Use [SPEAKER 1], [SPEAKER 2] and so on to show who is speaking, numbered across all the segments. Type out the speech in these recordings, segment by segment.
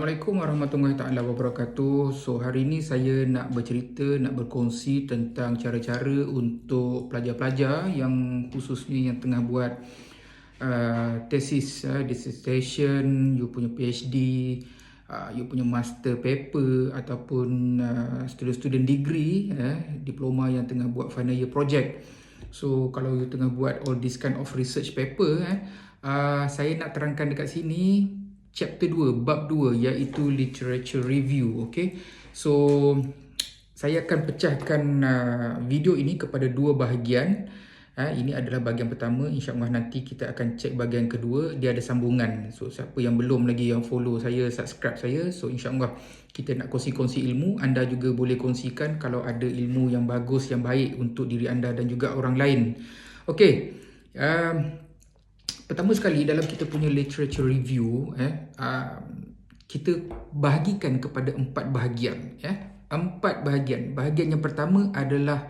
[SPEAKER 1] Assalamualaikum warahmatullahi taala wabarakatuh. So hari ini saya nak bercerita, nak berkongsi tentang cara-cara untuk pelajar-pelajar yang khususnya yang tengah buat uh, tesis, uh, dissertation, you punya PhD, uh, you punya master paper ataupun uh, student-student degree, uh, diploma yang tengah buat final year project. So kalau you tengah buat all this kind of research paper, uh, uh, saya nak terangkan dekat sini chapter 2 bab 2 iaitu literature review okey so saya akan pecahkan uh, video ini kepada dua bahagian. Uh, ini adalah bahagian pertama. Insyaallah nanti kita akan cek bahagian kedua. Dia ada sambungan. So siapa yang belum lagi yang follow saya subscribe saya so insyaallah kita nak kongsi-kongsi ilmu. Anda juga boleh kongsikan kalau ada ilmu yang bagus yang baik untuk diri anda dan juga orang lain. Okey um, pertama sekali dalam kita punya literature review eh uh, kita bahagikan kepada empat bahagian eh. empat bahagian. Bahagian yang pertama adalah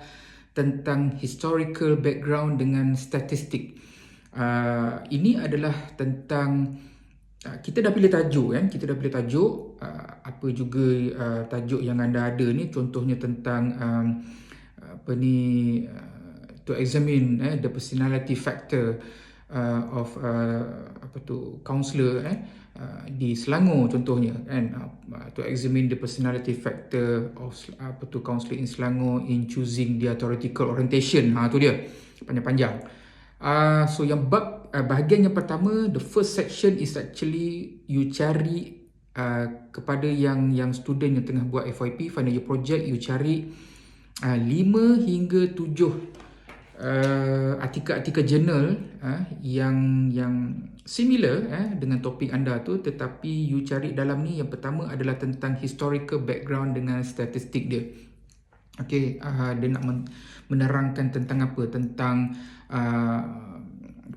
[SPEAKER 1] tentang historical background dengan statistik. Uh, ini adalah tentang uh, kita dah pilih tajuk kan kita dah pilih tajuk uh, apa juga uh, tajuk yang anda ada ni. Contohnya tentang um, apa ni to examine eh, the personality factor. uh, of uh, apa tu counselor eh uh, di Selangor contohnya kan? Uh, to examine the personality factor of apa tu counselor in Selangor in choosing the theoretical orientation. Ha tu dia panjang-panjang. Uh, so yang bab uh, bahagian yang pertama the first section is actually you cari uh, kepada yang yang student yang tengah buat FYP final year project you cari uh, 5 hingga 7 uh, artikel-artikel jurnal uh, yang yang similar uh, dengan topik anda tu tetapi you cari dalam ni yang pertama adalah tentang historical background dengan statistik dia. Okey, uh, dia nak menerangkan tentang apa? Tentang uh,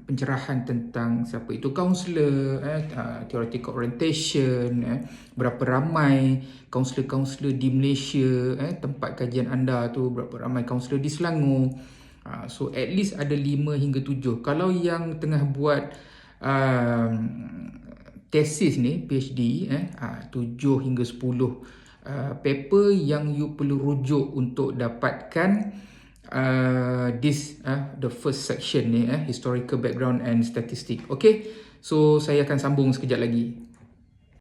[SPEAKER 1] pencerahan tentang siapa itu counselor, eh, uh, theoretical orientation, eh, berapa ramai counselor-counselor di Malaysia, eh, tempat kajian anda tu, berapa ramai counselor di Selangor. Ha, so at least ada 5 hingga 7. Kalau yang tengah buat um, tesis ni, PhD, eh, uh, 7 hingga 10 uh, paper yang you perlu rujuk untuk dapatkan uh, this uh, the first section ni, eh, historical background and statistic. Okay, so saya akan sambung sekejap lagi.